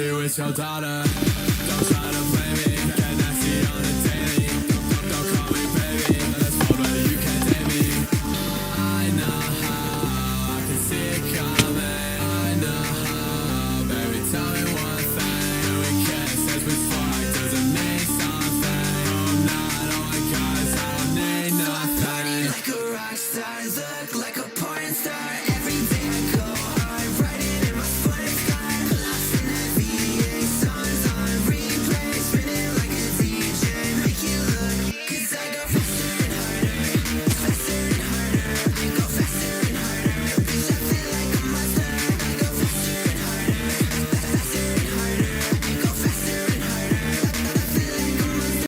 it's your daughter. Don't try to play me, get nasty on the daily. Don't, don't call me baby, let's fold where you can't date me. I know how, I can see it coming. I know how, baby, tell me one thing. We kiss as we fuck, does it mean something? Oh, not all my guys, I don't need nothing. like a rock star, look like a porn star.